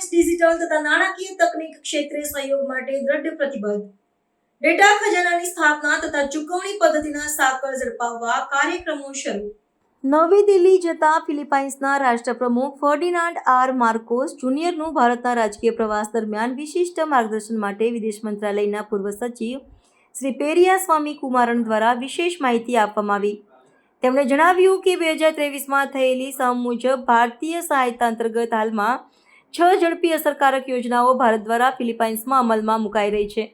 Philippines digital તથા નાણાકીય તકનીક ક્ષેત્રે સહયોગ માટે દ્રઢ પ્રતિબદ્ધ. ડેટા ખજાનાની સ્થાપના તથા ચૂકવણી પદ્ધતિના સાકળ ઝડપાવવા કાર્યક્રમો શરૂ. નવી દિલ્હી જતા ફિલિપાઇન્સના રાષ્ટ્રપ્રમુખ ફર્ડિનાન્ડ આર માર્કોસ જુનિયરનું ભારતના રાજકીય પ્રવાસ દરમિયાન વિશિષ્ટ માર્ગદર્શન માટે વિદેશ મંત્રાલયના પૂર્વ સચિવ શ્રી પેરિયા સ્વામી કુમારન દ્વારા વિશેષ માહિતી આપવામાં આવી. તેમણે જણાવ્યું કે બે હજાર ત્રેવીસમાં થયેલી સમ મુજબ ભારતીય સહાયતા અંતર્ગત હાલમાં છ ઝડપી અસરકારક યોજનાઓ ભારત દ્વારા ફિલિપાઇન્સમાં અમલમાં મુકાઈ રહી છે.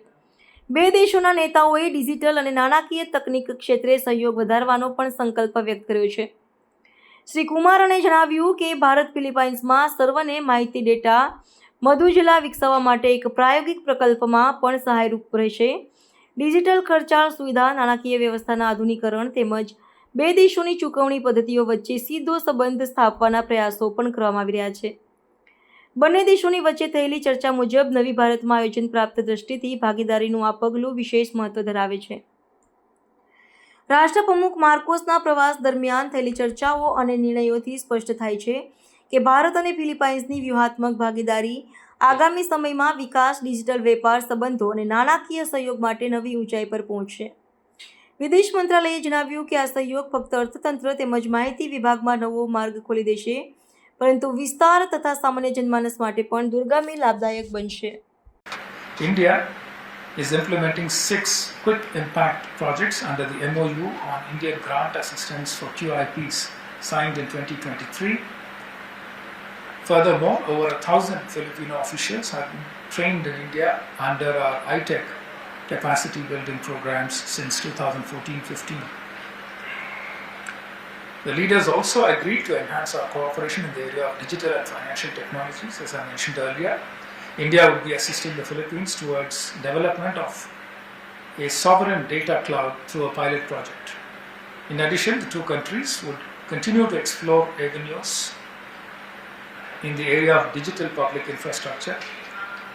બે દેશોના નેતાઓએ ડિજિટલ અને નાણાકીય તકનીક ક્ષેત્રે સહયોગ વધારવાનો પણ સંકલ્પ વ્યક્ત કર્યો છે. શ્રી કુમારણે જણાવ્યું કે ભારત ફિલિપાઇન્સમાં સર્વને માહિતી ડેટા મધુજલા વિકસાવવા માટે એક પ્રાયોગિક પ્રકલ્પમાં પણ સહાયરૂપ રહેશે. ડિજિટલ ખર્ચાળ સુવિધા, નાણાકીય વ્યવસ્થાના આધુનિકરણ તેમજ બે દેશોની ચૂકવણી પદ્ધતિઓ વચ્ચે સીધો સંબંધ સ્થાપવાના પ્રયાસો પણ કરવામાં આવી રહ્યા છે. બંને દેશોની વચ્ચે થયેલી ચર્ચા મુજબ નવી ભારતમાં આયોજન પ્રાપ્ત દ્રષ્ટિથી ભાગીદારીનું આ પગલું વિશેષ મહત્વ ધરાવે છે. રાષ્ટ્રપ્રમુખ માર્કોસના પ્રવાસ દરમિયાન થયેલી ચર્ચાઓ અને નિર્ણયોથી સ્પષ્ટ થાય છે કે ભારત અને ફિલિપાઇન્સની વ્યૂહાત્મક ભાગીદારી, આગામી સમયમાં વિકાસ, ડિજિટલ વેપાર સંબંધો અને નાણાકીય સહયોગ માટે નવી ઊંચાઈ પર પહોંચશે. વિદેશ મંત્રાલયે જણાવ્યું કે આ સહયોગ ફક્ત અર્થતંત્ર તેમજ માહિતી વિભાગમાં નવો માર્ગ ખોલી દેશે પરંતુ વિસ્તાર તથા સામાન્ય જનમાનસ માટે પણ દુર્ગામી લાભદાયક બનશે India is implementing six quick impact projects under the MOU on Indian grant assistance for QIPs signed in 2023. Furthermore, over a thousand Filipino officials have been trained in India under our ITEC capacity building programs since 2014 15. The leaders also agreed to enhance our cooperation in the area of digital and financial technologies, as I mentioned earlier. India would be assisting the Philippines towards development of a sovereign data cloud through a pilot project. In addition, the two countries would continue to explore avenues in the area of digital public infrastructure.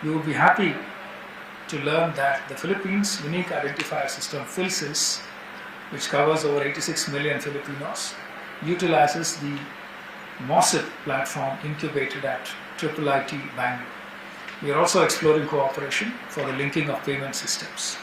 You will be happy to learn that the Philippines Unique Identifier System PhilSys, which covers over 86 million Filipinos, utilizes the MOSIP platform incubated at IIIT Bangalore. We are also exploring cooperation for the linking of payment systems.